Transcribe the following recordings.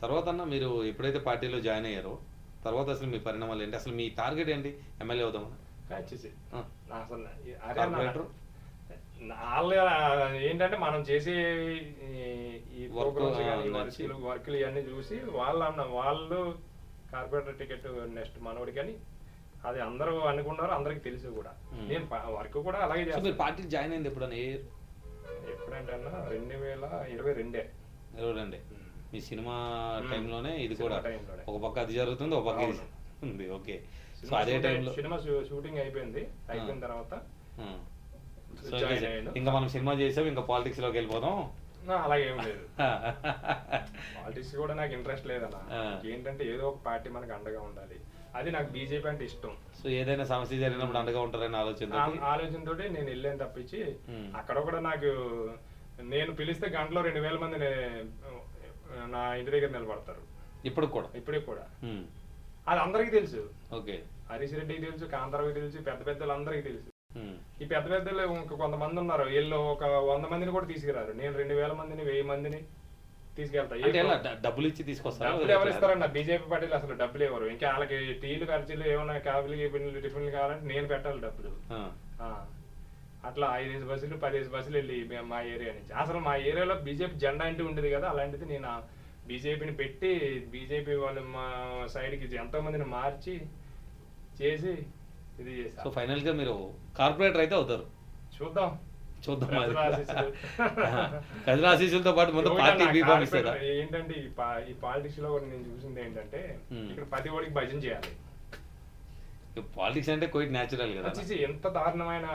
తర్వాత అన్న మీరు ఎప్పుడైతే పార్టీలో జాయిన్ అయ్యారో తర్వాత అసలు మీ పరిణామాలు ఏంటి అసలు మీ టార్గెట్ ఏంటి ఎమ్మెల్యే అవుదామని కార్పొరేటర్? ఏంటంటే మనం చేసే ఈ-. వర్క్లు ఇవన్నీ చూసి వాళ్ళు అన్న వాళ్ళు కార్పొరేటర్ టికెట్ నెక్స్ట్ మనోడి కానీ అది అందరూ అనుకున్నారు అందరికి తెలుసు కూడా. నేను వర్క్ కూడా అలాగే చేస్తాను పార్టీకి జాయిన్ అయింది ఎప్పుడన్నా? ఎప్పుడంటే అన్న రెండు వేల ఇరవై రెండే ఇరవై రెండే మీ సినిమా. టైంలోనే ఇది కూడా. ఒక పక్క అది జరుగుతుంది ఒక పక్క ఇది. ఉంది ఓకే. సో అదే టైంలో సినిమా షూటింగ్ అయిపోయింది అయిపోయిన తర్వాత ఇంకా- మనం సినిమా చేసాం ఇంకా పాలిటిక్స్లోకి వెళ్ళిపోదాం అలాగే ఏం లేదు. పాలిటిక్స్ కూడా నాకు ఇంట్రెస్ట్ లేదన్న. ఏంటంటే ఏదో ఒక పార్టీ మనకు అండగా ఉండాలి. అది నాకు బీజేపీ అంటే ఇష్టం. సో ఏదైనా సమస్య జరిగినప్పుడు అండగా ఉంటారని ఆలోచన ఆ- ఆలోచనతో నేను వెళ్ళాను తప్పించి. అక్కడ కూడా నాకు నేను పిలిస్తే గంటలో రెండు వేల మంది నే- ఇంటి దగ్గర నిలబడతారు. ఇప్పుడు కూడా? ఇప్పటికి కూడా. అది అందరికీ తెలుసు. ఓకే. హరీష్ రెడ్డికి తెలుసు కాంతారావుకి తెలుసు పెద్ద పెద్దలు అందరికీ తెలుసు. ఈ పెద్ద పెద్దలు ఇంకా కొంతమంది ఉన్నారు. వీళ్ళు ఒక వంద మందిని కూడా తీసుకురారు. నేను రెండు వేల మందిని వెయ్యి మందిని తీసుకెళ్తా. డబ్బులు ఇచ్చి తీసుకొస్తారా? డబ్బులు ఎవరు ఇస్తారన్న బీజేపీ పార్టీలు అసలు డబ్బులు ఎవరు ఇంకా వాళ్ళకి టీలు ఖర్చులు ఏమైనా కాఫీలు టిఫిన్లు కావాలంటే నేను పెట్టాలి డబ్బులు. అట్లా ఐదేసి బస్సులు పదిహేసి బస్సులు వెళ్ళి మే- మా ఏరియా నుంచి. అసలు మా ఏరియాలో బీజేపీ జెండా అంటూ ఉండేది కదా అలాంటిది నేను బీజేపీని పెట్టి బీజేపీ వాళ్ళు మా సైడ్కి ఎంతో మందిని మార్చి చేసి ఇది సో చేసా ఫైనల్గా మీరు కార్పొరేటర్ అయితే అవుతారు. చూద్దాం. చూద్దాం ప్రజల ఆశీస్సులతో పాటు పార్టీ బీఫామ్ ఇస్తారా? ఏంటంటే ఈ పాలిటిక్స్లో నేను చూసింది ఏంటంటే. ఇక్కడ ప్రతి ఒడికి భజన చేయాలి. పాలిటిక్స్ అంటే కొయిట్ న్యాచురల్ కదా. ఎంత దారుణమైన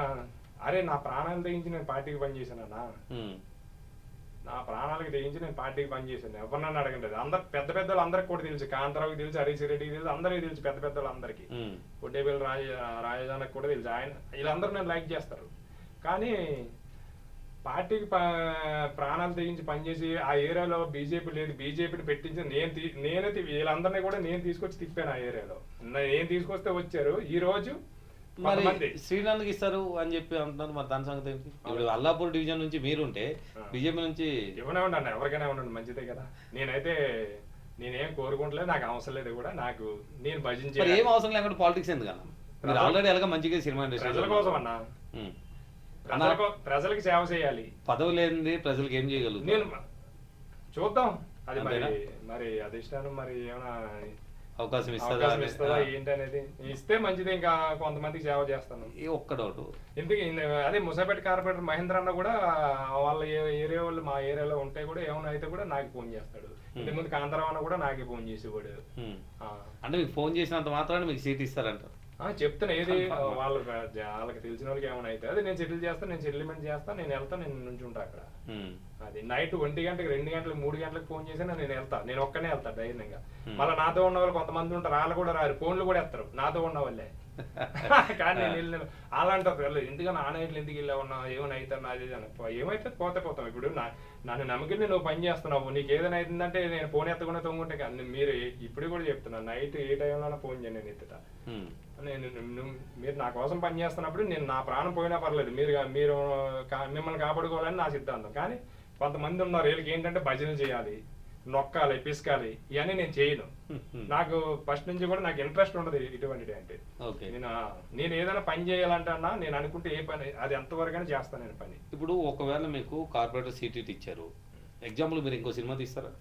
అరే నా ప్రాణాలు తెగించి నేను పార్టీకి పనిచేశానన్నా. నా ప్రాణాలకు తెగించి నేను పార్టీకి పనిచేశాను ఎవరినన్నా అడగండి అందరు పెద్ద పెద్దలు అందరికి కూడా తెలుసు. కాంతారావుకి తెలుసు హరీష్ రెడ్డికి తెలుసు అందరికీ తెలుసు పెద్ద పెద్దలు అందరికి. కొట్టేపల్లి రాజ రాజధానికి కూడా తెలుసు. ఆయన వీళ్ళందరూ నేను లైక్ చేస్తారు. కానీ పార్టీకి ప్రాణాలు తెగించి పనిచేసి ఆ ఏరియాలో బీజేపీ లేదు. బీజేపీని పెట్టించి నేను నేనే వీళ్ళందరినీ కూడా నేను తీసుకొచ్చి తిప్పాను ఆ ఏరియాలో. నేను తీసుకొస్తే వచ్చారు. ఈ రోజు మరి శ్రీలంకకి ఇస్తారు అని చెప్పి అంటున్నారు మరి దాని సంగతి ఏంటి? ఇప్పుడు అల్లాపూర్ డివిజన్ నుంచి మీరుంటే. బీజేపీ నుంచి ఇవ్వనే ఉండండి ఎవరికైనా ఉండండి మంచిదే కదా. నేనైతే నేనేం కోరుకుంటలేదు నాకు అవసరం లేదు కూడా నాకు నేను మరి భజించే ఏం అవసరం లేకుండా పాలిటిక్స్ ఎందుకన్నా? మీరు ఆల్రెడీ ఎలాగ మంచిగా సినిమా ఇండస్ట్రీ ప్రజల కోసం అన్నా. ప్రజలకి సేవ చేయాలి. పదవి లేనిది ప్రజలకు ఏం చేయగలుగుతారు? నేను చూద్దాం. అది మరి? మరి అధిష్టానం మరి ఏమైనా అవకాశం అవకాశం అని- ఇస్తుందా ఆ. ఏంటి అనేది ఇస్తే మంచిది ఇంకా కొంతమందికి సేవ చేస్తాను. ఈ ఒక్క డౌట్ ఇన్- అదే ముసాపేట కార్పొరేటర్ మహేంద్ర అన్న కూడా వాళ్ళ ఏ- ఏరియా వాళ్ళు మా ఏరియాలో ఉంటే కూడా ఏమైనా అయితే కూడా నాకు ఫోన్ చేస్తాడు. ఇంతకు ముందు కాంతారావు అన్న కూడా నాకే ఫోన్ చేసేవాడు. ఆ. అంటే మీకు ఫోన్ చేసినంత మాత్రాన్ని మీకు సీట్ ఇస్తారంట ఆ, చెప్తున్నా ఏది. వాళ్ళ వాళ్ళకి తెలిసిన వాళ్ళకి ఏమైనా అయితే అది నేను సెటిల్ చేస్తాను నేను సెటిల్మెంట్ చేస్తాను నేను వెళ్తాను నేను నుంచి ఉంటా అక్కడ. అది నైట్ ఒంటి గంటకి రెండు గంటలకు మూడు గంటలకు ఫోన్ చేసినా నేను వెళ్తా నేను ఒక్కనే వెళ్తా ధైర్యంగా. మళ్ళీ నాతో ఉన్న వాళ్ళు కొంతమంది ఉంటారు వాళ్ళు కూడా రారు ఫోన్లు కూడా ఎత్తారు నాతో ఉన్న వాళ్ళే కానీ నేను వెళ్ళిన అలాంటి ఎందుకు నా నైట్లు ఎందుకు వెళ్ళా ఉన్నా ఏమైనా ఇది అని. ఏమైతే పోతే పోతాం ఇప్పుడు నా నన్ను నమ్మకం నువ్వు పని చేస్తున్నావు నీకు ఏదైనా అవుతుందంటే నేను ఫోన్ ఎత్తకుండా తొంగుంటే కానీ మీరు ఇప్పుడు కూడా చెప్తున్నా నైట్ ఏ టైంలో ఫోన్ చేయండి నేను ఎత్తుతా. నేను మీరు నా కోసం పని చేస్తున్నప్పుడు నేను నా ప్రాణం పోయినా పర్లేదు. మీరు మీరు మిమ్మల్ని కాపాడుకోవాలని నా సిద్ధాంతం. కానీ కొంతమంది ఉన్నారు వీళ్ళకి ఏంటంటే భజన చేయాలి నొక్కాలి పిసకాలి ఇవన్నీ నేను చేయను. నాకు ఫస్ట్ నుంచి కూడా నాకు ఇంట్రెస్ట్ ఉండదు ఇటువంటిది అంటే. ఓకే. నేను నేను ఏదైనా పని చేయాలంటే అన్నా నేను అనుకుంటే ఏ పని అది ఎంతవరకైనా చేస్తాను నేను పని. ఇప్పుడు ఒకవేళ మీకు కార్పొరేటర్ సీట్ ఇచ్చారు. ఎగ్జాంపుల్ మీరు ఇంకో సినిమా తీస్తారా?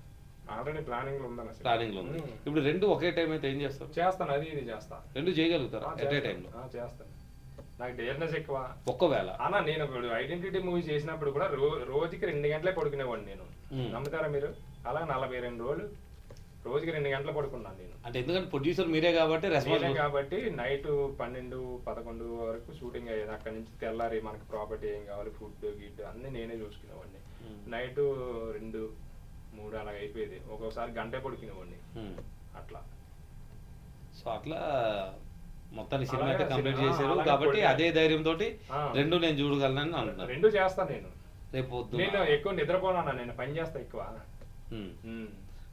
ఆల్రెడీ ప్లానింగ్లో ఉందని. ప్లానింగ్లో ఉంది. ఉమ్. ఇప్పుడు రెండు ఒకే టైం అయితే ఏం చేస్తారు చేస్తాను అది ఇది చేస్తా. రెండు చేయగలుగుతారా? ఎట్ ఏ చేస్తాను. టైంలో చేస్తాను. నాకు డేర్నెస్ ఎక్కువ. ఒక్కవేళ. అన్న నేను ఇప్పుడు ఐడెంటిటీ మూవీ చేసినప్పుడు కూడా రోజుకి రెండు గంటలే పడుకునేవాడిని నేను. మ్మ్. నమ్ముతారా మీరు? అలా నలభై రెండు రోజులు రోజుకి రెండు గంటలు పడుకున్నాను నేను. అంటే ఎందుకంటే ప్రొడ్యూసర్ మీరే కాబట్టి నేనే రెస్పాన్సిబుల్ కాబట్టి నైట్ పన్నెండు పదకొండు వరకు షూటింగ్ అయ్యేది. అక్కడి నుంచి తెల్లారి మనకి ప్రాపర్టీ ఏం కావాలి? ఫుడ్ గిడ్ అన్ని నేనే చూసుకునేవాడిని. మ్మ్. నైట్ రెండు మూడు అలాగ అయిపోయేది ఒక్కొక్కసారి గంటే పడుకునేవాడిని. అట్లా. సో అట్లా మొత్తాన్ని సినిమా అయితే కంప్లీట్ చేశారు. కాబట్టి. అదే ధైర్యంతో. రెండు నేను చూడగలనని అంటున్నారు. రెండు చేస్తాను నేను. రేపు నేను ఎక్కువ నిద్రపోనా నేను పని చేస్తా ఎక్కువ.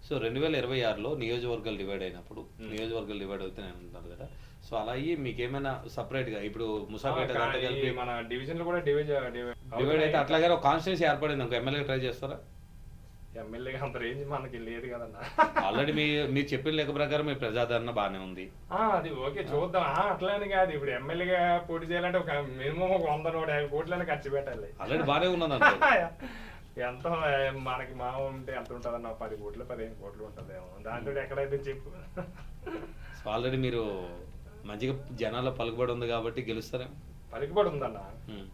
సో రెండు వేల ఇరవై ఆరులో నియోజకవర్గాలు డివైడ్ అయినప్పుడు. నియోజకవర్గాలు డివైడ్ అవుతాయి అంటున్నారు కదా. సో అలా అయ్యి మీకు ఏమైనా సపరేట్గా ఇప్పుడు ముసాపేట కలిపి మన డివిజన్లో కూడా డివైడ్ డివైడ్ అయితే అట్లాగే ఒక కాన్స్టిట్యూన్సీ ఏర్పడింది ఇంకో ఎమ్మెల్యే ట్రై చేస్తారా? ఎమ్మెల్యేగా అంత రేంజ్ మనకి లేదు కదన్నా. ఆల్రెడీ మీ మీరు చెప్పిన లెక్క ప్రకారం మీ ప్రజాదరణ బాగానే ఉంది. ఆ, అది ఓకే చూద్దాం. అట్లానే కాదు ఇప్పుడు ఎమ్మెల్యేగా పోటీ చేయాలంటే ఒక మినిమం ఒక వంద నూట యాభై కోట్లని ఖర్చు పెట్టాలి. ఆల్రెడీ బాగానే ఉన్నది ఎంత మనకి మా ఉంటే ఎంత ఉంటుందన్న? పది కోట్లు పదిహేను కోట్లు ఉంటుందేమో. దాంట్లో ఎక్కడైతే చెప్పు. ఆల్రెడీ మీరు మంచిగా జనాల పలుకుబడి ఉంది కాబట్టి గెలుస్తారేమో? పలుకుబడి ఉందన్న. ఉమ్.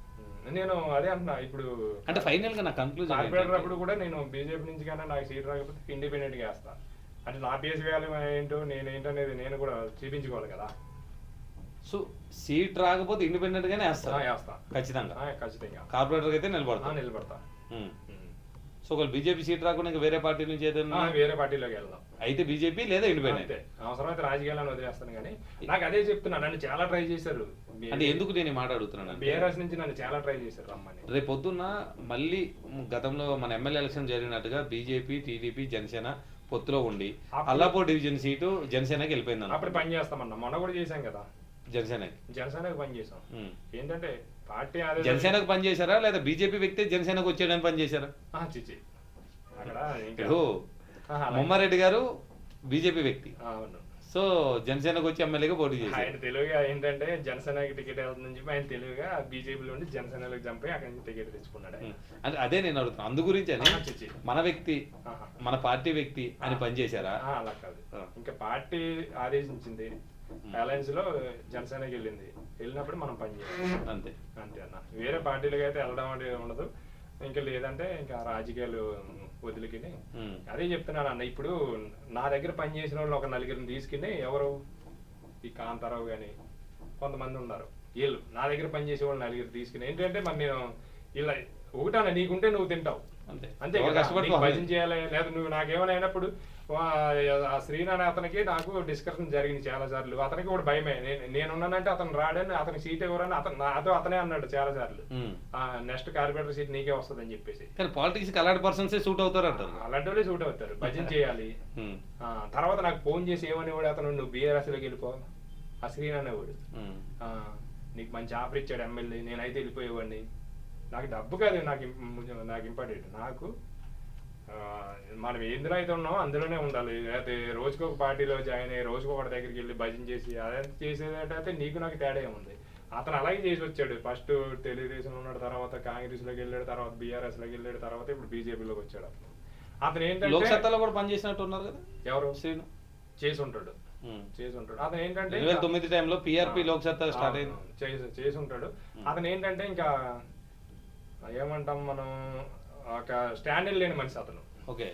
నేను అదే అంటున్నా ఇప్పుడు అంటే ఫైనల్గా నా కన్క్లూజన్ కార్పొరేటర్ అప్పుడు కూడా నేను బీజేపీ నుంచి కానీ నాకు సీట్ రాకపోతే ఇండిపెండెంట్గా వేస్తా. అంటే నా బేస్ వాల్యూ ఏంటో నేను ఏంటనేది నేను కూడా చూపించుకోవాలి కదా. సో సీట్ రాకపోతే ఇండిపెండెంట్ గానే ఆ, వేస్తారు వేస్తా. ఖచ్చితంగా. ఖచ్చితంగా. కార్పొరేటర్ అయితే నిలబడతా. ఉమ్. సో ఒకవేళ బీజేపీ సీట్ రాకుండా ఇంకా వేరే పార్టీ నుంచి ఏదైనా వేరే పార్టీలోకి వెళ్దాం. అయితే బీజేపీ లేదా ఇండిపెండెంట్? అవసరమైతే రాజకీయాలను వదిలేస్తాను కానీ నాకు అదే చెప్తున్నా నన్ను చాలా ట్రై చేశారు. అంటే ఎందుకు నేను ఈ మాట అడుగుతున్నాను అంటే? బీఆర్ఎస్ నుంచి నన్ను చాలా ట్రై చేశారు రమ్మని. రేపు పొద్దున్న మళ్ళీ గతంలో మన ఎమ్మెల్యే ఎలక్షన్ జరిగినట్టుగా బీజేపీ టీడీపీ జనసేన పొత్తులో ఉండి అల్లాపూర్ డివిజన్ సీటు జనసేనకి వెళ్ళిపోయింది అప్పుడు పని చేస్తామన్నా మొన్న కూడా చేశాం కదా. జనసేనకి? జనసేనకు పని చేసాం. ఏంటంటే పార్టీ జనసేనకు పని చేశారా లేదా బీజేపీ వ్యక్తి జనసేనకు వచ్చేయడానికి పని చేశారా? అక్కడ మొమ్మారెడ్డి గారు బీజేపీ వ్యక్తి. అవును. సో జనసేనకు వచ్చి ఎమ్మెల్యేగా పోటీ చేశారు. ఆయన తెలుగుగా ఏంటంటే జనసేనకి టికెట్ వెళ్తుంది నుంచి ఆయన తెలుగుగా బీజేపీలో ఉండి జనసేనలోకి చంపి అక్కడి నుంచి టికెట్ తెచ్చుకున్నాడు. అంటే అదే నేను అడుగుతున్నాను అందు గురించి అని మన వ్యక్తి. మన పార్టీ వ్యక్తి అని పని చేశారా ఆ, అలా కాదు. ఇంకా పార్టీ ఆదేశించింది. అలయన్స్లో జనసేనకి వెళ్ళింది. వెళ్ళినప్పుడు మనం పని చేయాలి. అంతే. అంతే అన్న. వేరే పార్టీలకు అయితే వెళ్ళడం అనేది ఉండదు. ఇంకా లేదంటే ఇంకా రాజకీయాలు వదిలికిని. అదే చెప్తున్నాను అన్న ఇప్పుడు నా దగ్గర పని చేసిన వాళ్ళు ఒక నలుగురిని తీసుకుని ఎవరు? ఈ కాంతారావు కానీ కొంతమంది ఉన్నారు. వీళ్ళు నా దగ్గర పని చేసే వాళ్ళు నలుగురు తీసుకుని. ఏంటంటే మరి నేను ఇలా ఒకటన్నా నీకుంటే నువ్వు తింటావు. అంతే. అంతే వాళ్ళే. భజన చేయాలి లేదా నువ్వు నాకేమైనా అయినప్పుడు ఆ శ్రీనాథ్ అతనికి నాకు డిస్కషన్ జరిగింది చాలా సార్లు. అతనికి కూడా భయమే. నేను నేనున్నానంటే అతను రాడని అతనికి సీట్ ఎవరని అతను నాతో అతనే అన్నాడు చాలా సార్లు. నెక్స్ట్ కార్పొరేటర్ సీట్ నీకే వస్తుందని చెప్పేసి. కానీ పాలిటిక్స్ అలాంటి పర్సన్సే సూట్ అవుతారు అంటారు. అలాంటి వాళ్ళే సూట్ అవుతారు. భజన చేయాలి. తర్వాత నాకు ఫోన్ చేసి ఏమనేవాడు అతను? నువ్వు బీఆర్ఎస్లోకి వెళ్ళిపో. ఆ. ఆ, నీకు మంచి ఆఫర్ ఇచ్చాడు ఎమ్మెల్యే. నేనైతే వెళ్ళిపోయేవాడిని. నాకు డబ్బు కాదు నాకు నాకు ఇంపార్టెంట్ నాకు మనం ఎందులో అయితే ఉన్నామో అందులోనే ఉండాలి. అయితే రోజుకు ఒక పార్టీలో జాయిన్ అయ్యి రోజుకు ఒకటి దగ్గరికి వెళ్ళి భజన చేసి అదంతా చేసేదైతే నీకు నాకు తేడా ఏముంది? అతను అలాగే చేసి వచ్చాడు. ఫస్ట్ తెలుగుదేశం ఉన్నాడు తర్వాత కాంగ్రెస్లోకి వెళ్ళాడు తర్వాత బీఆర్ఎస్లోకి వెళ్ళాడు తర్వాత ఇప్పుడు బీజేపీలోకి వచ్చాడు అతను. అతను ఏంటంటే కూడా పనిచేసినట్టు ఉన్నారు కదా? ఎవరు? శ్రీను. చేసి ఉంటాడు. చేసి ఉంటాడు. అతను ఏంటంటే రెండు తొమ్మిది టైంలో పిఆర్పి లోక్ సత్తా స్టార్ట్ అయింది. చేసి ఉంటాడు. అతను ఏంటంటే ఇంకా ఏమంటాం మనం? ఒక స్టాండర్డ్ లేని మనిషి అతను. ఓకే.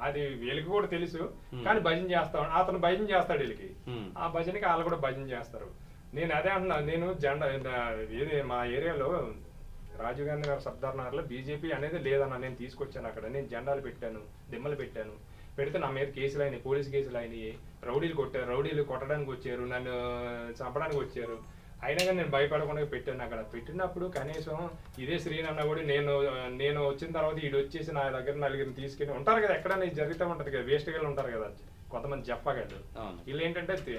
అది వీళ్ళకి కూడా తెలుసు. కానీ భజన చేస్తాడు అతను భజన చేస్తాడు వీళ్ళకి. ఆ భజనకి వాళ్ళు కూడా భజన చేస్తారు. నేను అదే అంటున్నా నేను జెండా ఏది మా ఏరియాలో రాజీవ్ గాంధీ గారి సర్దార్ నగర్లో బీజేపీ అనేది లేదన్న నేను తీసుకొచ్చాను అక్కడ. నేను జెండాలు పెట్టాను దిమ్మలు పెట్టాను. పెడితే నా మీద కేసులు అయినాయి పోలీస్ కేసులు అయినాయి. రౌడీలు కొట్టారు రౌడీలు కొట్టడానికి వచ్చారు నన్ను చంపడానికి వచ్చారు. అయినా కానీ నేను భయపడకుండా పెట్టాను అక్కడ. పెట్టినప్పుడు కనీసం ఇదే శ్రీనన్న కూడా నేను నేను వచ్చిన తర్వాత ఈడు వచ్చేసి నా దగ్గర నలుగురిని తీసుకెళ్ళి ఉంటారు కదా ఎక్కడైనా ఇది జరుగుతూ ఉంటది కదా వేస్ట్గా ఉంటారు కదా కొంతమంది చెప్పగలరు. వీళ్ళు ఏంటంటే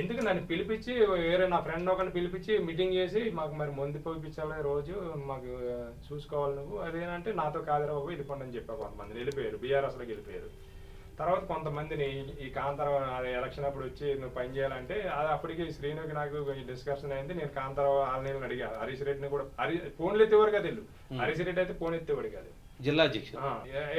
ఎందుకు నన్ను పిలిపించి వేరే నా ఫ్రెండ్ ఒకరిని పిలిపించి మీటింగ్ చేసి మాకు మరి మందు పోయించాలి రోజు మాకు చూసుకోవాలి నువ్వు అదేనంటే నాతో కాదురా బాబు వెళ్ళిపోండి అని చెప్పా కొంతమంది వెళ్ళిపోయారు బీఆర్ఎస్లోకి వెళ్ళిపోయారు. తర్వాత కొంతమందిని ఈ- కాంతారావు ఎలక్షన్ అప్పుడు వచ్చి నువ్వు పని చేయాలంటే అది అప్పటికి శ్రీనుకి నాకు డిస్కషన్ అయింది. నేను కాంతారావు వాళ్ళని అడిగా. హరీష్ రెడ్డిని కూడా హరి ఫోన్లు ఎత్తేవాడు కదా వీళ్ళు. హరీష్ రెడ్డి అయితే ఫోన్ ఎత్తేవాడు కాదు. జిల్లా అధ్యక్షుడు.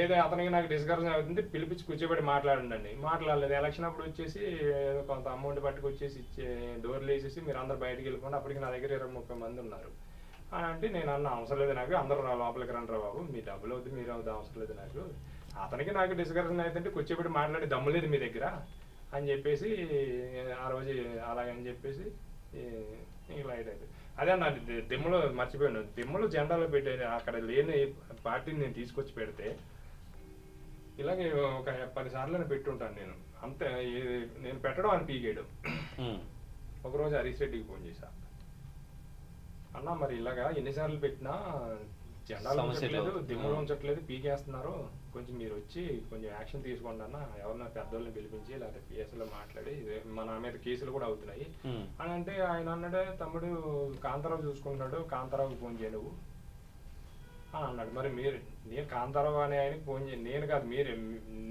ఏదో అతనికి నాకు డిస్కషన్ అవుతుంది. పిలిపించి కూర్చోబెట్టి మాట్లాడండి మాట్లాడలేదు. ఎలక్షన్ అప్పుడు వచ్చేసి ఏదో కొంత అమౌంట్ పట్టుకొచ్చేసి ఇచ్చే డోర్లు వేసేసి మీరు అందరు బయటికి వెళ్ళిపోండి అప్పటికి నా దగ్గర ఇరవై ముప్పై మంది ఉన్నారు. అని అంటే నేను అన్న అవసరం లేదు నాకు. అందరూ లోపలికి రండి రా బాబు. మీ డబ్బులు అవుతుంది మీరు అవుతుంది అవసరం లేదు నాకు. అతనికి నాకు డిస్కషన్ అవుతుంటే కూర్చోబెట్టి మాట్లాడి దమ్ము లేదు మీ దగ్గర అని చెప్పేసి ఆ రోజు అలాగని చెప్పేసి లైట్ అయితే అదే నా దిమ్మలో మర్చిపోయాను దిమ్మలో జెండాలో పెట్టే అక్కడ లేని పార్టీని నేను తీసుకొచ్చి పెడితే ఇలాగే ఒక పది సార్లు పెట్టుంటాను నేను అంతే నేను పెట్టడం అని పీకేయడం. ఒకరోజు హరీష్ రెడ్డికి ఫోన్ చేశా అన్న మరి ఇలాగా ఎన్నిసార్లు పెట్టినా జెండాలు ఉంచట్లేదు లేదు. దిమ్మలు. ఉంచట్లేదు పీకేస్తున్నారు కొంచెం మీరు వచ్చి కొంచెం యాక్షన్ తీసుకోండి అన్న ఎవరన్నా పెద్దోళ్ళని పిలిపించి లేకపోతే పిఎస్లో మాట్లాడి మన మీద కేసులు కూడా అవుతున్నాయి. అని అంటే ఆయన అన్నాడే తమ్ముడు కాంతారావు చూసుకుంటున్నాడు కాంతారావుకి ఫోన్ చేయ నువ్వు. అన్నాడు. మరి మీరు నేను కాంతారావు అనే ఆయనకి ఫోన్ చేయండి నేను కాదు మీరు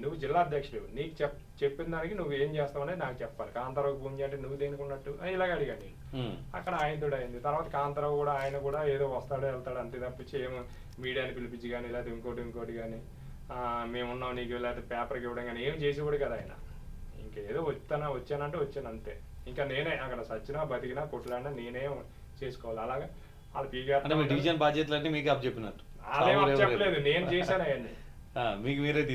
నువ్వు జిల్లా అధ్యక్షుడు నీకు చెప్ చెప్పిన దానికి నువ్వు ఏం చేస్తావు అనేది నాకు చెప్పాలి. కాంతారావు ఫోన్ చేయంటే నువ్వు దేనికున్నట్టు? అని ఇలాగ అడిగాను నేను. అక్కడ ఆయనతోడు అయింది. తర్వాత కాంతారావు కూడా ఆయన కూడా ఏదో వస్తాడో వెళ్తాడు అంతే తప్పించి ఏమో మీడియాని పిలిపించి కానీ లేకపోతే ఇంకోటి ఇంకోటి కానీ మేము ఉన్నాం నీకు లేకపోతే పేపర్కి ఇవ్వడం కానీ ఏం చేసేవాడు కదా ఆయన. ఇంకేదో వచ్చానా వచ్చానంటే వచ్చాను అంతే. ఇంకా నేనే అక్కడ సచ్చినా బతికినా కొట్లాడినా నేనే చేసుకోవాలి. అలాగా వాళ్ళు పీకేస్తారు డివిజన్ బాధ్యతలు అంటే మీకు అప్ చెప్పినట్టు. చెప్పలేదు. నేను చేశాను అవన్నీ. మీకు మీరే ఆ,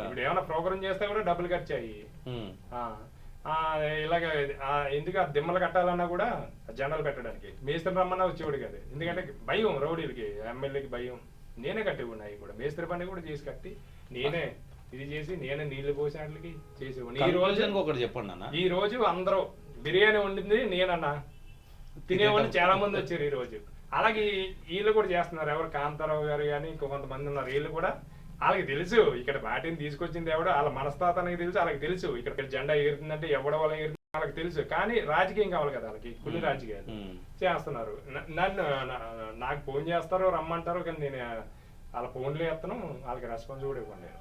ఇప్పుడు ఏమైనా ప్రోగ్రామ్ చేస్తే కూడా డబ్బులు ఖర్చు అయ్యి ఇలాగ ఎందుకు ఆ దిమ్మలు కట్టాలన్నా కూడా జెండాలు పెట్టడానికి. మేస్త్రి రమ్మన్నా వచ్చేవాడు కదా. ఎందుకంటే భయం రౌడీలకి ఎమ్మెల్యేకి భయం. నేనే కట్టేవాడిని అవి కూడా. మేస్త్రి పని కూడా చేసి కట్టి నేనే ఇది చేసి నేనే నీళ్ళు పోసినట్లకి చేసేవాడిని. ఈ రోజు ఒకటి చెప్పండి అన్న. ఈ రోజు అందరూ బిర్యానీ వండింది నేనన్నా. తినేవాళ్ళు చాలా మంది వచ్చారు ఈ రోజు. అలాగే వీళ్ళు కూడా చేస్తున్నారు. ఎవరు కాంతారావు గారు కానీ ఇంకో కొంతమంది ఉన్నారు. వీళ్ళు కూడా వాళ్ళకి తెలుసు. ఇక్కడ పార్టీని తీసుకొచ్చింది ఎవడో వాళ్ళ మనస్తాతానికి తెలుసు. వాళ్ళకి తెలుసు. ఇక్కడ జెండా ఎగురుతుందంటే ఎవడ ఎగురుతుంది? వాళ్ళకి తెలుసు. కానీ రాజకీయం కావాలి కదా వాళ్ళకి. కుళ్ళు రాజకీయాలు చేస్తున్నారు. నన్ను నాకు ఫోన్ చేస్తారు రమ్మంటారు కానీ నేను వాళ్ళ ఫోన్లు చేస్తాను వాళ్ళకి రెస్పాన్స్ కూడా ఇవ్వండి నేను.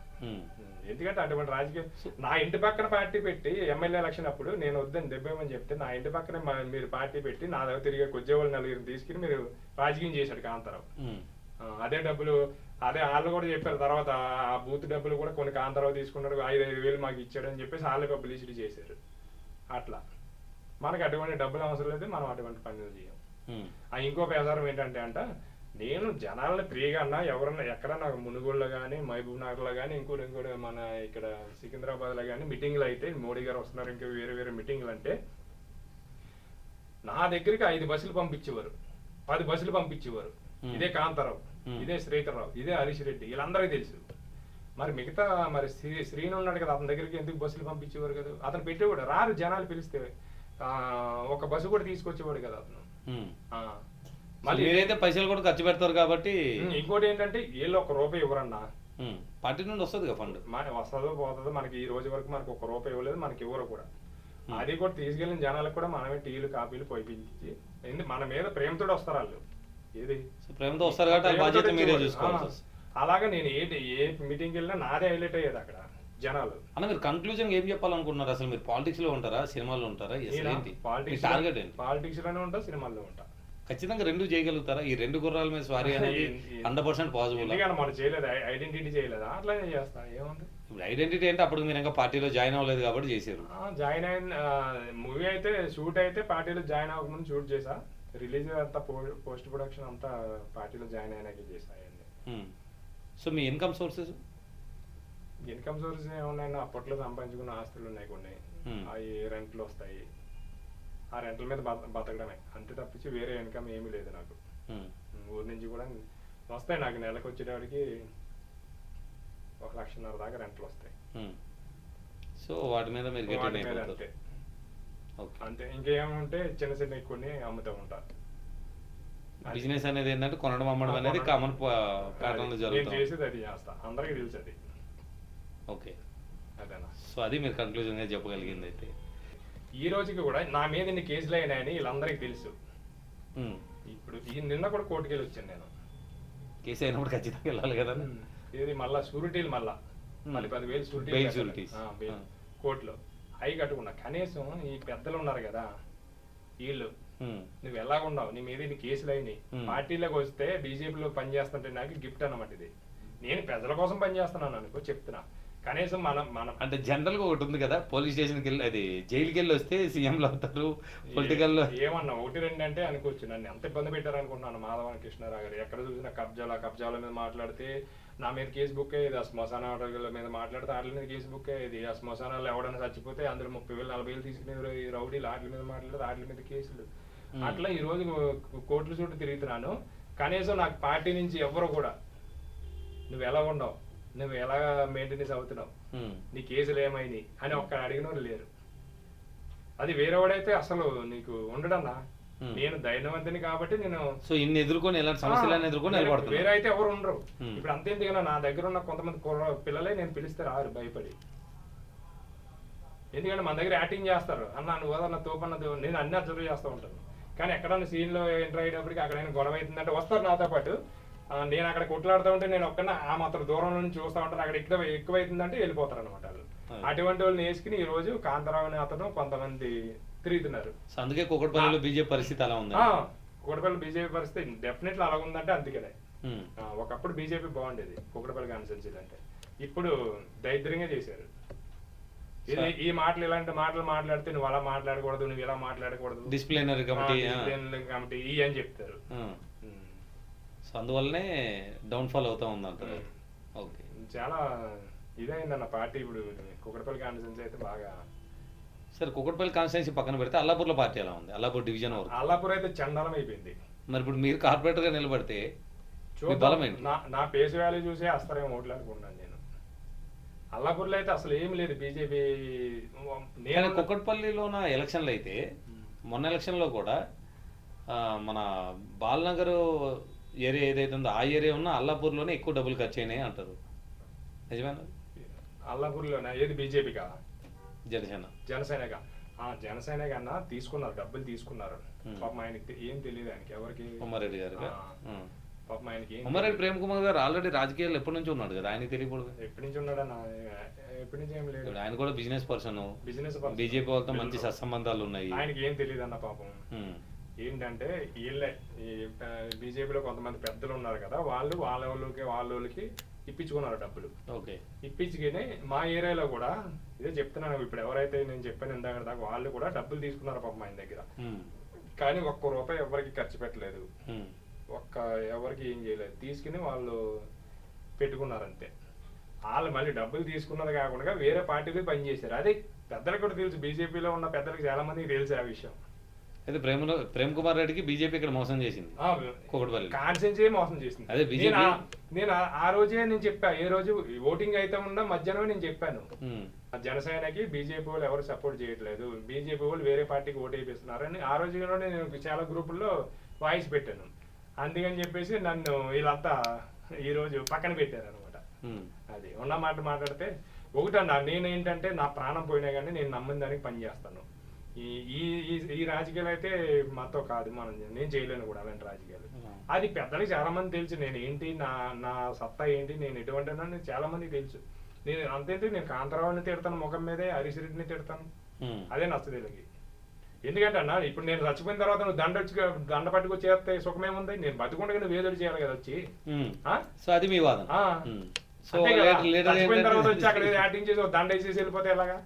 ఎందుకంటే అటువంటి రాజకీయం నా ఇంటి పక్కన పార్టీ పెట్టి ఎమ్మెల్యే ఎలక్షన్ అప్పుడు నేను వద్దని దెబ్బేమని చెప్తే నా ఇంటి పక్కన మీరు పార్టీ పెట్టి నా దగ్గర తిరిగే కొద్దివాళ్ళు నలుగురిని తీసుకుని మీరు రాజకీయం చేశాడు కాంతారావు. అదే డబ్బులు అదే వాళ్ళు కూడా చెప్పారు. తర్వాత ఆ బూత్ డబ్బులు కూడా కొన్ని కాంతారావు తీసుకున్నాడు. ఐదు ఐదు వేలు మాకు ఇచ్చాడు అని చెప్పేసి వాళ్ళే పబ్లిసిటీ చేశారు. అట్లా. మనకి అటువంటి డబ్బులు అవసరం లేదు మనం అటువంటి పనులు చేయం. ఆ ఇంకో ప్రచారం ఏంటంటే అంట నేను జనాలని ఫ్రీగా అన్నా ఎవరన్నా ఎక్కడన్నా మునుగోడులో కానీ మహబూబ్ నగర్లో కానీ ఇంకోటి ఇంకోటి మన ఇక్కడ సికింద్రాబాద్లో కానీ మీటింగ్లు అయితే మోడీ గారు వస్తున్నారు ఇంకా వేరే వేరే మీటింగ్లు అంటే నా దగ్గరికి ఐదు బస్సులు పంపించేవారు. పది బస్సులు పంపించేవారు. ఇదే కాంతారావు. ఇదే శ్రీకర్రావు ఇదే హరీష్ రెడ్డి వీళ్ళందరికీ తెలుసు. మరి మిగతా మరి శ్రీ శ్రీను ఉన్నాడు కదా అతని దగ్గరికి ఎందుకు బస్సులు పంపించేవారు కదా? అతను పెట్టేవాడు రారు జనాలు పిలిస్తే ఒక బస్సు కూడా తీసుకొచ్చేవాడు కదా అతను. మళ్ళీ మీరైతే పైసలు కూడా ఖర్చు పెడతారు కాబట్టి ఇంకోటి ఏంటంటే వీళ్ళు ఒక రూపాయి ఇవ్వరన్నా. పార్టీ నుండి వస్తుంది కదా ఫండ్? వస్తుందో పోతుందో మనకి ఈ రోజు వరకు మనకు ఒక రూపాయి ఇవ్వలేదు మనకి ఇవ్వరు కూడా. అది కూడా తీసుకెళ్ళిన జనాలకు కూడా మనమే టీలు కాపీలు పోయిపించి మన మీద ప్రేమతోటి వస్తారు వాళ్ళు. ఏది? ప్రేమతో వస్తారు కాబట్టి బాధ్యత మీరే. అలాగా నేను ఏ ఏ మీటింగ్కి వెళ్ళినా నాదే హైలైట్ అయ్యేది అక్కడ జనాలు. అన్న మీరు కన్క్లూజన్ ఏం చెప్పాలనుకుంటున్నారు? అసలు మీరు పాలిటిక్స్లో ఉంటారా? సినిమాలో ఉంటారా? ఏంటి? పాలిటిక్స్ టార్గెట్ ఏంటి? పాలిటిక్స్లోనే ఉంటా సినిమాల్లో ఉంటా. ఖచ్చితంగా రెండు చేయగలుగుతారా? ఈ రెండు గుర్రాల మీద స్వారీ అనేది హండ్రెడ్ పర్సెంట్ పాసిబుల్ మనం చేయలేదు ఐడెంటిటీ చేయలేదా. అట్లానే చేస్తా ఏముంది? ఇప్పుడు ఐడెంటిటీ అంటే అప్పుడు మీరు ఇంకా పార్టీలో జాయిన్ అవ్వలేదు కాబట్టి చేశారు. జాయిన్ అయిన మూవీ అయితే షూట్ అయితే పార్టీలో జాయిన్ అవ్వకముందు షూట్ చేసా. రిలీజ్ అంతా పోస్ట్ ప్రొడక్షన్ అంతా పార్టీలో జాయిన్ అయినాక చేసా. సో మీ ఇన్కమ్ సోర్సెస్? ఇన్కమ్ సోర్స్ ఏమున్నాయి అప్పట్లో సంపాదించుకున్న ఆస్తులు ఉన్నాయి కొన్ని. అవి రెంట్లు వస్తాయి? ఆ రెంట్ల మీద బత- బతకడమే. అంతే తప్పించి వేరే ఇన్కమ్ ఏమీ లేదు నాకు. ఊరి నుంచి కూడా వస్తాయి నాకు. నెలకు వచ్చేటప్పటికి ఒక లక్షన్నర దాకా రెంట్లు వస్తాయి. సో వాటి మీద మీరు అంతే. అంతే. ఇంకేముంటే చిన్న చిన్న కొన్ని అమ్ముతూ ఉంటా. బిజినెస్ అనేది ఏంటంటే కొనడం అమ్మడం అనేది. కామన్ ప్యాటర్న్లో జరుగుతుంది అందరికీ తెలుసు అది. ఓకే. సో అది మీరు కన్క్లూజన్గా చెప్పగలిగింది అయితే ఈ రోజుకి కూడా నా మీద ఇన్ని కేసులు అయినాయని వీళ్ళందరికీ తెలుసు. ఇప్పుడు ఈ నిన్న కూడా కోర్టుకి వెళ్ళి వచ్చాను నేను. కేసు అయినప్పుడు ఖచ్చితంగా వెళ్ళాలి కదా ఇది మళ్ళా షూరిటీలు మళ్ళా. మళ్ళీ పదివేలు షూరిటీ. కోర్టులో. అవి కట్టుకున్నా. కనీసం ఈ పెద్దలు ఉన్నారు కదా వీళ్ళు. నువ్వు ఎలాగున్నావు నీ మీద ఇన్ని కేసులు అయినాయి. పార్టీలోకి వస్తే బీజేపీలో పనిచేస్తుంటే నాకు గిఫ్ట్ అన్నమాట ఇది. నేను ప్రజల కోసం పనిచేస్తున్నాను అనుకో చెప్తున్నా. కనీసం మనం మనం అంటే జనరల్గా ఒకటి ఉంది కదా పోలీస్ స్టేషన్కి వెళ్ళి అది జైలుకి వెళ్ళి వస్తే సీఎంలు అవుతారు పొలిటికల్ ఏ- ఏమన్నా ఒకటి రెండు అంటే అనుకోవచ్చు. నన్ను ఎంత ఇబ్బంది పెట్టారు అనుకుంటున్నాను మాధవన్ కృష్ణారావు గారు. ఎక్కడ చూసినా కబ్జాల కబ్జాల మీద మాట్లాడితే నా మీద కేసు బుక్ ఇది ఆ శ్మశాన ఆటోల మీద మాట్లాడితే వాటి మీద కేసు బుక్ ఇది ఆ శ్మశానాలు ఎవడైనా చచ్చిపోతే అందులో ముప్పై వేలు నలభై వేలు తీసుకునే రౌడీలు వాటి మీద మాట్లాడితే వాటి మీద కేసులు. అట్లా ఈ రోజు కోర్టుల చుట్టూ తిరుగుతున్నాను. కనీసం నాకు పార్టీ నుంచి ఎవరు కూడా నువ్వు ఎలా ఉండవు నువ్వు ఎలా మెయింటెనెన్స్ అవుతున్నావు. నీ కేసులు ఏమైనాయి? అని ఒక్క అడిగిన లేరు. అది వేరేవాడైతే అసలు నీకు ఉండడన్నా. నేను ధైర్యవంతుని కాబట్టి నేను సో ఇన్ని ఎదుర్కొని ఎలాంటి సమస్యలను ఎదుర్కొని వేరే- వేరే అయితే ఎవరు ఉండరు. ఇప్పుడు అంతే నా దగ్గర ఉన్న కొంతమంది పిల్లలే నేను పిలిస్తే రారు భయపడి. ఎందుకంటే మన దగ్గర యాక్టింగ్ చేస్తారు. అన్న నువ్వు అన్న తోపన్న నేను అన్ని అబ్జర్వ్ చేస్తూ ఉంటాను. కానీ ఎక్కడన్నా సీన్లో ఎంటర్ అయ్యేటప్పటికి అక్కడైనా గొడవ అవుతుందంటే వస్తారు నాతో పాటు. నేను అక్కడ కొట్లాడుతూ ఉంటే నేను ఒక్కన ఆ మాత్రం దూరం నుంచి చూస్తా ఉంటాను అక్కడ ఎక్కువ ఎక్కువైతుందంటే వెళ్ళిపోతారు అనమాట వాళ్ళు. అటువంటి వాళ్ళని వేసుకుని ఈ రోజు కాంతారావు అనే అతను కొంతమంది తిరుగుతున్నారు. అందుకే కుకట్పల్లిలో బీజేపీ పరిస్థితి అలా ఉంది. కూడపల్లి బీజేపీ పరిస్థితి డెఫినెట్లీ అలా ఉందంటే అందుకనే. ఆ, ఒకప్పుడు బీజేపీ బాగుండేది కుక్కడపల్లి కాన్స్టిట్యూన్సీ అంటే. ఇప్పుడు దరిద్రంగా చేశారు. ఈ మాటలు ఇలాంటి మాటలు మాట్లాడితే నువ్వు అలా మాట్లాడకూడదు నువ్వు ఇలా మాట్లాడకూడదు. డిసిప్లినరీ కమిటీ కమిటీ ఈ అని చెప్తారు. సో అందువల్లనే డౌన్ఫాల్ అవుతా ఉంది అంటారు. ఓకే. చాలా ఇదైందన్న పార్టీ ఇప్పుడు కుక్కడపల్లి కాన్స్టిట్యూన్సీ అయితే బాగా సరే కుకట్పల్లి కాన్స్టిట్యున్సీ పక్కన పెడితే అల్లాపూర్లో పార్టీ ఎలా ఉంది? అల్లాపూర్ డివిజన్ వరకు. అల్లాపూర్ అయితే చండాలం అయిపోయింది. మరి ఇప్పుడు మీరు కార్పొరేటర్గా నిలబడితే బలం ఏంటి? నా నా పేసు వాల్యూ చూసే వస్తారేమో ఓట్లు అనుకున్నాను నేను అల్లాపూర్లో అయితే అసలు ఏం లేదు. బీజేపీ నేను కుకట్పల్లిలోన ఎలక్షన్లు అయితే మొన్న ఎలక్షన్లో కూడా మన బాలనగర్ ఏరియా ఏదైతే ఉందో ఆ ఏరియా ఉన్న అల్లాపూర్లోనే ఎక్కువ డబ్బులు ఖర్చు అయినాయి అంటారు. నిజమేనా? అల్లాపూర్లోనే ఏది బీజేపీకా? జనసేన. జనసేనగా ఆ జనసేన కన్నా తీసుకున్నారు డబ్బులు తీసుకున్నారు. Hmm. పాపం ఆయనకి ఏం తెలియదు ఆయనకి ఎవరికి. ఉమ్మారెడ్డి గారు. పాపం ఆయనకి ప్రేమ్ కుమార్ గారు ఆల్రెడీ రాజకీయాల్లో ఎప్పటి నుంచి ఉన్నాడు కదా ఆయనకి తెలియకూడదు. ఎప్పటి నుంచి ఉన్నాడన్న ఎప్పటి నుంచి ఏం లేదు. ఆయన కూడా బిజినెస్ పర్సన్ బిజినెస్ బీజేపీ వాళ్ళతో మంచి సత్సంబంధాలు ఉన్నాయి. ఆయనకి ఏం తెలియదు అన్న పాపం. ఏంటంటే వీళ్ళే బీజేపీలో కొంతమంది పెద్దలు ఉన్నారు కదా వాళ్ళు వాళ్ళ వాళ్ళకి వాళ్ళ వాళ్ళకి ఇప్పించుకున్నారు డబ్బులు. ఓకే. ఇప్పించుకుని మా ఏరియాలో కూడా ఇదే చెప్తున్నాను ఇప్పుడు ఎవరైతే నేను చెప్పాను ఇందాక దాకా వాళ్ళు కూడా డబ్బులు తీసుకున్నారు పాపం ఆయన దగ్గర. కానీ ఒక్క రూపాయి ఎవరికి ఖర్చు పెట్టలేదు. ఒక్క ఎవరికి ఏం చేయలేదు. తీసుకుని వాళ్ళు పెట్టుకున్నారు అంతే వాళ్ళు మళ్ళీ డబ్బులు తీసుకున్నది కాకుండా వేరే పార్టీలు పనిచేశారు అది పెద్దలకు కూడా తెలుసు బీజేపీలో ఉన్న పెద్దలకు చాలా మందికి తెలుసు ఆ విషయం. అయితే ప్రేమలో ప్రేమ్ కుమార్ రెడ్డికి బీజేపీ ఇక్కడ మోసం చేసింది. కుకట్పల్లి కాన్సెన్సే మోసం చేసింది. అదే BJP నేను ఆ- రోజే నేను చెప్పా ఏ రోజు ఓటింగ్ అయితే ఉన్నా మధ్యాహ్నమే నేను చెప్పాను. జనసేనకి బీజేపీ వాళ్ళు ఎవరు సపోర్ట్ చేయట్లేదు. బీజేపీ వాళ్ళు వేరే పార్టీకి ఓటు వేపిస్తున్నారని ఆ రోజులోనే నేను చాలా గ్రూపుల్లో వాయిస్ పెట్టాను. అందుకని చెప్పేసి నన్ను వీళ్ళంతా ఈ రోజు పక్కన పెట్టారు అనమాట. అది ఉన్న మాట మాట్లాడితే ఒకటన్నా నేను ఏంటంటే నా ప్రాణం పోయినా కానీ నేను నమ్మిన దానికి పని చేస్తాను. ఈ ఈ ఈ- రాజకీయాలు అయితే మాతో కాదు మనం నేను చేయలేను కూడా అలాంటి రాజకీయాలు. అది పెద్దలకి చాలా మంది తెలుసు నేను ఏంటి నా నా సత్తా ఏంటి నేను ఎటువంటి వాడినో చాలా మందికి తెలుసు. నేను అంతేంటి నేను కాంతారావుని తిడతాను ముఖం మీదే హరీష్ రెడ్డిని తిడతాను. అదే నచ్చదు వీళ్ళకి ఎందుకంటే అన్న ఇప్పుడు నేను చచ్చిపోయిన తర్వాత నువ్వు దండ వచ్చి దండ పట్టుకొచ్చేస్తే సుఖమేముంది నేను బతుకుండగా నువ్వు ఏదో చేయాలి కదా వచ్చి? సో అది మీ వాదన. చచ్చిపోయిన తర్వాత వచ్చి అక్కడ యాక్టింగ్ చేసి ఒక దండ వేసేసి వెళ్ళిపోతే ఎలాగా?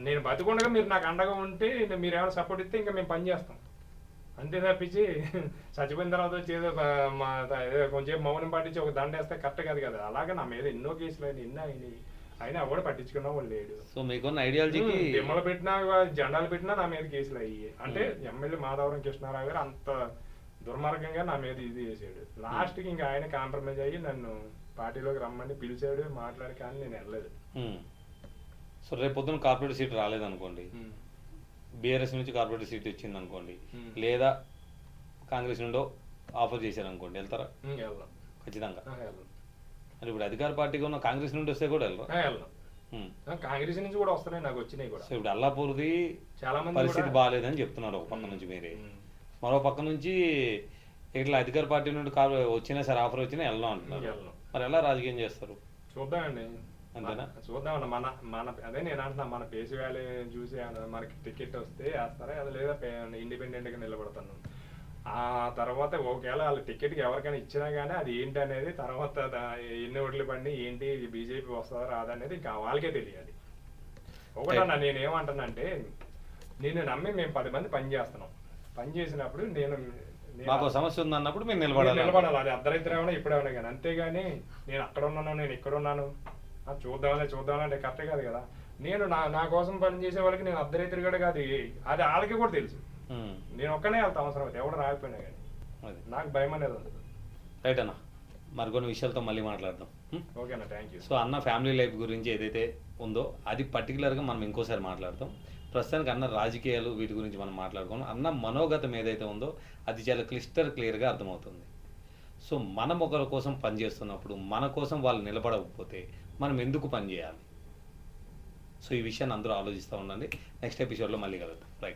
నేను బతుకుండగా మీరు నాకు అండగా ఉంటే మీరు ఏమైనా సపోర్ట్ ఇస్తే ఇంకా మేము పని చేస్తాం. అంతే తప్పించి చచ్చిపోయిన తర్వాత వచ్చి ఏదో బ- మా ఏదో కొంచెం మౌనం పాటించి ఒక దండ వేస్తే కరెక్ట్ కాదు కదా. అలాగే నా మీద ఎన్నో కేసులు అయినాయి ఎన్నో అయినాయి. అయినా ఎవడు పట్టించుకున్నా వాళ్ళు లేడు. సో మీకున్న ఐడియాలజీకి దిమ్మలు పెట్టినా జెండాలు పెట్టినా నా మీద కేసులు అయ్యి. అంటే ఎమ్మెల్యే మాధవరం కృష్ణారావు గారు అంత దుర్మార్గంగా నా మీద ఇది చేసాడు. లాస్ట్కి ఇంకా ఆయన కాంప్రమైజ్ అయ్యి నన్ను పార్టీలోకి రమ్మని పిలిచాడు మాట్లాడి కానీ నేను వెళ్ళలేదు. సో రేపు పొద్దున కార్పొరేట్ సీట్ రాలేదనుకోండి. బీఆర్ఎస్ నుంచి కార్పొరేట్ సీట్ వచ్చింది అనుకోండి. లేదా కాంగ్రెస్ నుండో ఆఫర్ చేశారు అనుకోండి వెళ్తారా ఖచ్చితంగా. వెళ్ళను మరి ఇప్పుడు అధికార పార్టీగా ఉన్న కాంగ్రెస్ నుండి వస్తే కూడా వెళ్ళరా. వెళ్ళను కాంగ్రెస్ నుంచి కూడా వస్తున్నాయి నాకు వచ్చినాయి కూడా. సో ఇప్పుడు అల్లాపూర్ది చాలా మంది పరిస్థితి బాగాలేదని చెప్తున్నారు ఒక పక్క నుంచి మీరే. మరో పక్క నుంచి ఇట్లా అధికార పార్టీ నుండి కార్ వచ్చినా సరే ఆఫర్ వచ్చినా వెళ్దాం అంటున్నారు. మరి ఎలా రాజకీయం చేస్తారు? చూద్దామండి. అంతేనా? చూద్దామన్న మన మన అదే నేను అంటున్నా మన పేసి వ్యాలీ చూసి మనకి టికెట్ వస్తే వేస్తారా? అది లేదా ఇండిపెండెంట్గా నిలబడతాను. ఆ తర్వాత ఒకవేళ వాళ్ళ టికెట్ ఎవరికైనా ఇచ్చినా కానీ అది ఏంటి అనేది తర్వాత ఎన్ని ఓట్లు పడి ఏంటి బీజేపీ వస్తుందా రాదా అనేది ఇంకా వాళ్ళకే తెలియాలి. ఒకటన్నా నేను ఏమంటానంటే నేను నమ్మి మేము పది మంది పని చేస్తున్నాం. పని చేసినప్పుడు నేను మాకు సమస్య ఉంది అన్నప్పుడు నేను నిలబడాలి నిలబడాలి. అది అర్ధరైతురేమైనా ఇప్పుడేమైనా కానీ అంతేగాని నేను అక్కడ ఉన్నాను నేను ఇక్కడ ఉన్నాను. చూద్దాంలే అంటే కరెక్ట్ కాదు కదా. నేను నా నా కోసం పని చేసే వాళ్ళకి నేను అర్ధరైతురు కూడా కాదు. అది వాళ్ళకి కూడా తెలుసు. నేను ఒక్కనే వెళ్తా అవసరం అయితే ఎవడు రాకపోయినా కానీ. అది. నాకు భయం అనేది ఉండదు. రైట్ అన్న. మరికొన్ని విషయాలతో మళ్ళీ మాట్లాడదాం. ఉమ్. ఓకేనా థ్యాంక్ యూ సో అన్న ఫ్యామిలీ లైఫ్ గురించి ఏదైతే ఉందో అది పర్టికులర్గా మనం ఇంకోసారి మాట్లాడతాం ప్రస్తుతానికి అన్న రాజకీయాలు వీటి గురించి మనం మాట్లాడుకోం అన్న మనోగతం ఏదైతే ఉందో అది చాలా క్లిస్టర్ క్లియర్గా అర్థమవుతుంది. సో మనం ఒకరి కోసం పనిచేస్తున్నప్పుడు మన కోసం వాళ్ళు నిలబడకపోతే మనం ఎందుకు పని చేయాలి? సో ఈ విషయాన్ని అందరూ ఆలోచిస్తూ ఉండండి. నెక్స్ట్ ఎపిసోడ్లో మళ్ళీ కలుద్దాం. రైట్